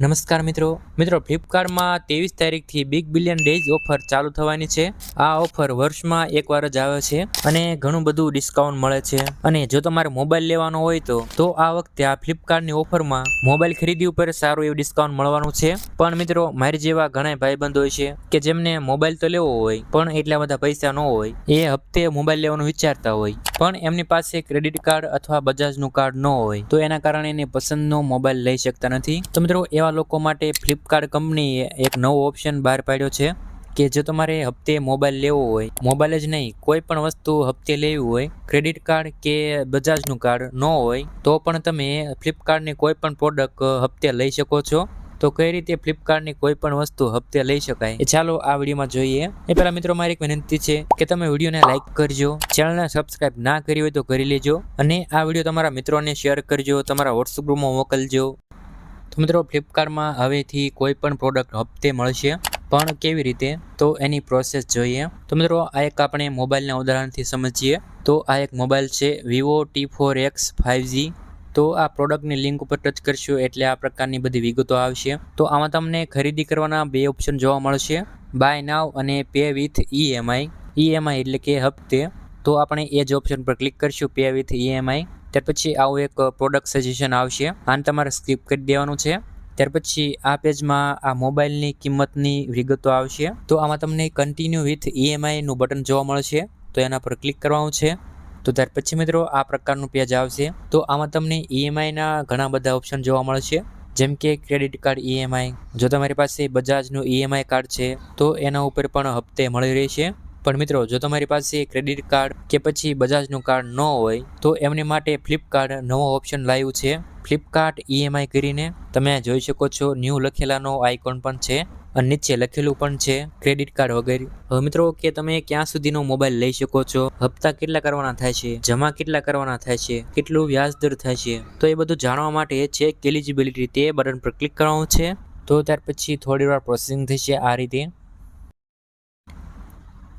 નમસ્કાર મિત્રો. મિત્રો ફ્લિપકાર્ટમાં ત્રેવીસ તારીખથી બિગ બિલિયન ડેઝ ઓફર ચાલુ થવાની છે. આ ઓફર વર્ષમાં એકવાર જ આવે છે અને ઘણું બધું ડિસ્કાઉન્ટ મળે છે. અને જો તમારે મોબાઈલ લેવાનો હોય તો તો આ વખતે આ ફ્લિપકાર્ટની ઓફરમાં મોબાઈલ ખરીદી ઉપર સારું એવું ડિસ્કાઉન્ટ મળવાનું છે. પણ મિત્રો, મારી જેવા ઘણા ભાઈબંધો હોય છે કે જેમને મોબાઈલ તો લેવો હોય, પણ એટલા બધા પૈસા ન હોય, એ હપ્તે મોબાઈલ લેવાનું વિચારતા હોય. પણ એમની પાસે ક્રેડિટ કાર્ડ અથવા બજાજનું કાર્ડ ન હોય, તો એના કારણે એને પસંદનો મોબાઈલ લઈ શકતા નથી. તો મિત્રો, એવા લોકો માટે ફ્લિપકાર્ટ કંપનીએ એક નવો ઓપ્શન બહાર પાડ્યો છે કે જો તમારે હપ્તે મોબાઈલ લેવો હોય મોબાઈલ જ નહીં, કોઈ પણ વસ્તુ હપ્તે લેવી હોય ક્રેડિટ કાર્ડ કે બજાજનું કાર્ડ ન હોય, તો પણ તમે ફ્લિપકાર્ટની કોઈ પણ પ્રોડક્ટ હપ્તે લઈ શકો છો. તો કઈ રીતે ફ્લિપકાર્ટની કોઈ પણ વસ્તુ હપ્તે લઈ શકાય? એ ચાલો આ વિડીયોમાં જોઈએ. એ પહેલા મિત્રો, મારી એક વિનંતી છે કે તમે વિડીયોને લાઇક કરજો ચેનલને સબસ્ક્રાઇબ ના કરી હોય તો કરી લેજો, અને આ વીડિયો તમારા મિત્રોને શેર કરજો, તમારા વોટ્સઅપ ગ્રુપમાં મોકલજો. તો મિત્રો ફ્લિપકાર્ટમાં હવેથી કોઈ પણ પ્રોડક્ટ હપ્તે મળશે. પણ કેવી રીતે? તો એની પ્રોસેસ જોઈએ. તો મિત્રો આ એક આપણે મોબાઈલના ઉદાહરણથી સમજીએ. તો આ એક મોબાઈલ છે Vivo T four X five G તો આ પ્રોડક્ટની લિંક ઉપર ટચ કરશો એટલે આ પ્રકારની બધી વિગતો આવશે. તો આમાં તમને ખરીદી કરવાના બે ઓપ્શન જોવા મળશે. બાય નાવ અને પે વિથ ઈએમઆઈ ઈએમઆઈ એટલે કે હપ્તે. તો આપણે એ જ ઓપ્શન પર ક્લિક કરીશું પે વિથ ઈએમઆઈ ત્યાર પછી આવું એક પ્રોડક્ટ સજેશન આવશે. આને તમારે સ્કીપ કરી દેવાનું છે. ત્યાર પછી આ પેજમાં આ મોબાઈલની કિંમતની વિગતો આવશે. તો આમાં તમને કન્ટિન્યુ વિથ ઈએમઆઈનું બટન જોવા મળશે. તો એના પર ક્લિક કરવાનું છે. તો ત્યાર પછી મિત્રો આ પ્રકારનું પેજ આવશે. તો આમાં તમને ઈએમઆઈના ઘણા બધા ઓપ્શન જોવા મળશે. જેમ કે ક્રેડિટ કાર્ડ ઈએમઆઈ જો તમારી પાસે બજાજનું ઈએમઆઈ કાર્ડ છે, તો એના ઉપર પણ હપ્તે મળી રહેશે. પણ મિત્રો, જો તમારી પાસે ક્રેડિટ કાર્ડ કે પછી બજાજનું કાર્ડ ન હોય, તો એમની માટે ફ્લિપકાર્ટ નવો ઓપ્શન લાવ્યું છે. ફ્લિપકાર્ટ ઈએમઆઈ કરીને તમે જોઈ શકો છો ન્યૂ લખેલાનો આઇકોન પણ છે અને નીચે લખેલું પણ છે ક્રેડિટ કાર્ડ વગેરે. હવે મિત્રો, કે તમે ક્યાં સુધીનો મોબાઈલ લઈ શકો છો? હપ્તા કેટલા કરવાના થાય છે? જમા કેટલા કરવાના થાય છે? કેટલું વ્યાજ દર થાય છે? તો એ બધું જાણવા માટે છે એલિજિબિલિટી તે બટન પર ક્લિક કરવાનું છે. તો ત્યાર પછી થોડી વાર પ્રોસેસિંગ થશે આ રીતે.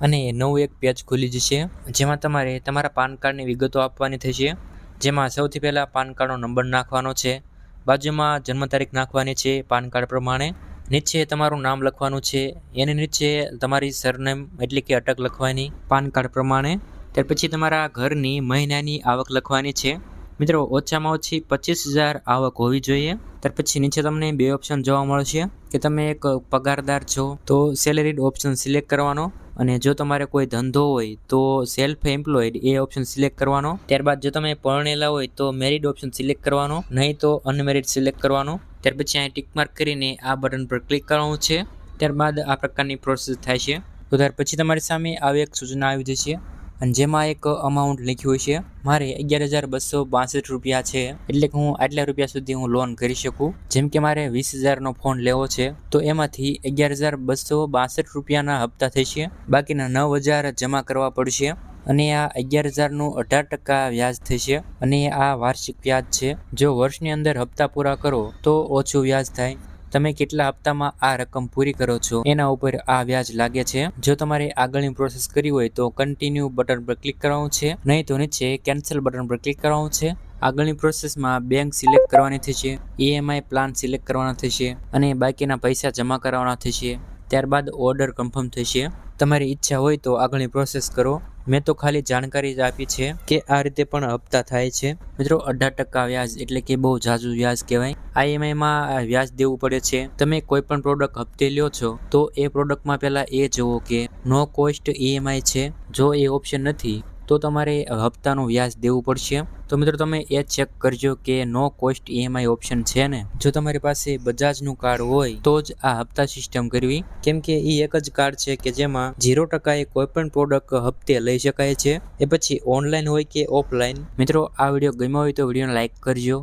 અને નવું એક પેજ ખુલી જશે. જેમાં તમારે તમારા પાન કાર્ડની વિગતો આપવાની થશે. જેમાં સૌથી પહેલાં પાન કાર્ડનો નંબર નાખવાનો છે. બાજુમાં જન્મ તારીખ નાખવાની છે પાન કાર્ડ પ્રમાણે. નીચે તમારું નામ લખવાનું છે. એની નીચે તમારી સરનેમ એટલે કે અટક લખવાની પાન કાર્ડ પ્રમાણે. ત્યાર પછી તમારા ઘરની મહિનાની આવક લખવાની છે. મિત્રો, ઓછામાં ઓછી પચીસ હજાર આવક હોવી જોઈએ. ત્યાર પછી નીચે તમને બે ઓપ્શન જોવા મળશે. કે તમે એક પગારદાર છો, તો સેલેરીડ ઓપ્શન સિલેક્ટ કરવાનો. અને જો તમારે કોઈ ધંધો હોય, તો સેલ્ફ એમ્પ્લોયડ એ ઓપ્શન સિલેક્ટ કરવાનો. ત્યારબાદ જો તમે પરણેલા હોય, તો મેરિડ ઓપ્શન સિલેક્ટ કરવાનો. નહીં તો અનમેરિડ સિલેક્ટ કરવાનો. ત્યાર પછી અહીં ટિક માર્ક કરીને આ બટન પર ક્લિક કરવાનું છે. ત્યારબાદ આ પ્રકારની પ્રોસેસ થાય છે. તો ત્યાર પછી તમારી સામે આવી એક સૂચના આવી જશે. અને જેમાં એક અમાઉન્ટ લખ્યું છે, મારે અગિયાર હજાર બસો બાસઠ રૂપિયા છે, એટલે કે હું આટલા રૂપિયા સુધી હું લોન કરી શકું. જેમ કે મારે વીસ હજારનો ફોન લેવો છે, તો એમાંથી અગિયાર હજાર બસો બાસઠ રૂપિયાના હપ્તા થશે. બાકીના નવ હજાર જમા કરવા પડશે અને આ અગિયાર હજારનું અઢાર ટકા વ્યાજ થશે અને આ વાર્ષિક વ્યાજ છે. જો વર્ષની અંદર હપ્તા પૂરા કરો, તો ઓછું વ્યાજ થાય. તમે કેટલા હપ્તામાં આ રકમ પૂરી કરો છો? એના ઉપર આ વ્યાજ લાગે છે. જો તમારે આગળની પ્રોસેસ કરવી હોય તો કન્ટિન્યુ બટન પર ક્લિક કરવાનું છે. નહીં તો નીચે કેન્સલ બટન પર ક્લિક કરવાનું છે. આગળની પ્રોસેસમાં બેંક સિલેક્ટ કરવાની થશે. ઈએમઆઈ પ્લાન સિલેક્ટ કરવાના થશે. અને બાકીના પૈસા જમા કરાવવાના થશે. ત્યારબાદ ઓર્ડર કન્ફર્મ થશે. તમારી ઈચ્છા હોય તો આગળની પ્રોસેસ કરો. મેં તો ખાલી જાણકારી જ આપી છે કે આ રીતે પણ હપ્તા થાય છે. મિત્રો, અઢાર ટકા વ્યાજ એટલે કે બહુ ઝાઝું વ્યાજ કહેવાય. આઈએમઆઈમાં વ્યાજ દેવું પડે છે. તમે કોઈ પણ પ્રોડક્ટ હપ્તે લ્યો છો, તો એ પ્રોડક્ટમાં પહેલાં એ જુઓ કે નો કોસ્ટ ઈએમઆઈ છે. જો એ ઓપ્શન નથી તો તમારે હપ્તાનું વ્યાજ દેવું પડશે. તો મિત્રો તમે એ ચેક કરજો કે નો કોસ્ટ ઈએમઆઈ ઓપ્શન છે ને. જો તમારી પાસે બજાજનું કાર્ડ હોય, તો જ આ હપ્તા સિસ્ટમ કરવી. કેમ કે એ એક જ કાર્ડ છે કે જેમાં ઝીરો ટકાએ કોઈ પણ પ્રોડક્ટ હપ્તે લઈ શકાય છે. એ પછી ઓનલાઈન હોય કે ઓફલાઈન. મિત્રો આ વીડિયો ગમ્યો હોય તો વિડીયોને લાઇક કરજો.